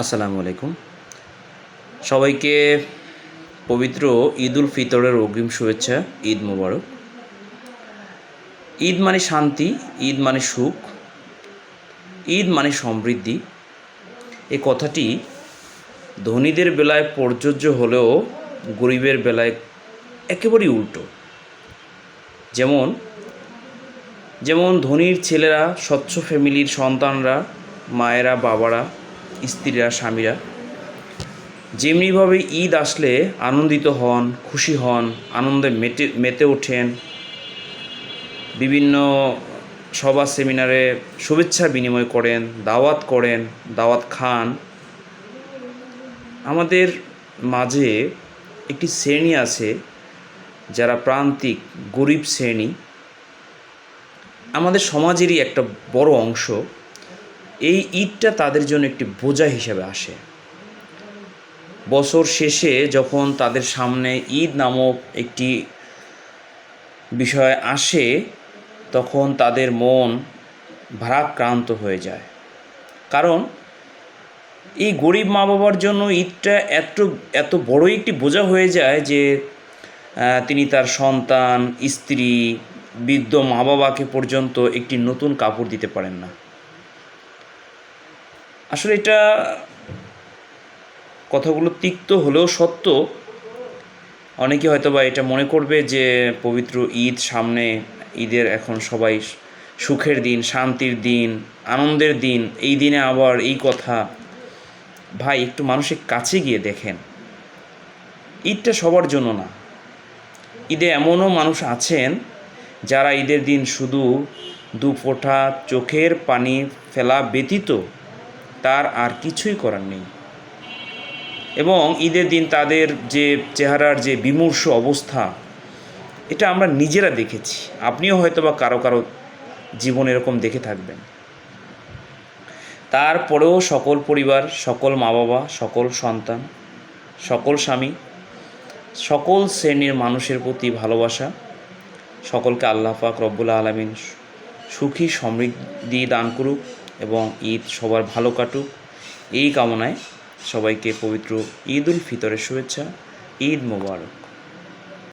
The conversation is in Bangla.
আসসালামু আলাইকুম। সবাইকে পবিত্র ঈদ উল ফিতরের অগ্রিম শুভেচ্ছা, ঈদ মোবারক। ঈদ মানে শান্তি, ঈদ মানে সুখ, ঈদ মানে সমৃদ্ধি। এই কথাটি ধনীদের বেলায় প্রযোজ্য হলেও গরিবের বেলায় একেবারেই উল্টো। যেমন যেমন ধনীর ছেলেরা, স্বচ্ছ ফ্যামিলির সন্তানরা, মায়েরা, বাবারা স্ত্রীরা, স্বামীরা। যেমনিভাবে ঈদ আসলে আনন্দিত হন, খুশি হন, আনন্দে মেতে মেতে ওঠেন, বিভিন্ন সভা, সেমিনারে শুভেচ্ছা বিনিময় করেন, দাওয়াত করেন, দাওয়াত খান। আমাদের মাঝে একটি শ্রেণি আছে যারা প্রান্তিক, গরিব শ্রেণি। আমাদের সমাজেরই একটা বড় অংশ এই ঈদটা তাদের জন্য একটি বোঝা হিসেবে আসে। বছর শেষে যখন তাদের সামনে ঈদ নামক একটি বিষয় আসে, তখন তাদের মন ভারাক্রান্ত হয়ে যায়। কারণ এই গরিব মা বাবার জন্য ঈদটা এত এত বড়ই একটি বোঝা হয়ে যায় যে তিনি তার সন্তান, স্ত্রী, বৃদ্ধ মা বাবাকে পর্যন্ত একটি নতুন কাপড় দিতে পারেন না। আসলে এটা কথাগুলো তিক্ত হলেও সত্য। অনেকে হয়তো বা এটা মনে করবে যে পবিত্র ঈদ সামনে, ঈদের এখন সবাই সুখের দিন, শান্তির দিন, আনন্দের দিন, এই দিনে আবার এই কথা। ভাই, একটু মানুষের কাছে গিয়ে দেখেন। ঈদটা সবার জন্য না। ঈদে এমনও মানুষ আছেন যারা ঈদের দিন শুধু দু ফোঁটা চোখের পানি ফেলা ব্যতীত তার আর কিছুই করার নেই। এবং ঈদের দিন তাদের যে চেহারার যে বিমূর্ষ অবস্থা, এটা আমরা নিজেরা দেখেছি। আপনিও হয়তো বা কারও কারও জীবন এরকম দেখে থাকবেন। তারপরেও সকল পরিবার, সকল মা বাবা সকল সন্তান, সকল স্বামী, সকল শ্রেণির মানুষের প্রতি ভালোবাসা, সকলকে আল্লাহ পাক রব্বুল আলমিন সুখী সমৃদ্ধি দান করুক। এবং ঈদ সবার ভালো কাটুক। এই কামনায় সবাইকে পবিত্র ঈদ উল ফিতরের শুভেচ্ছা, ঈদ মোবারক।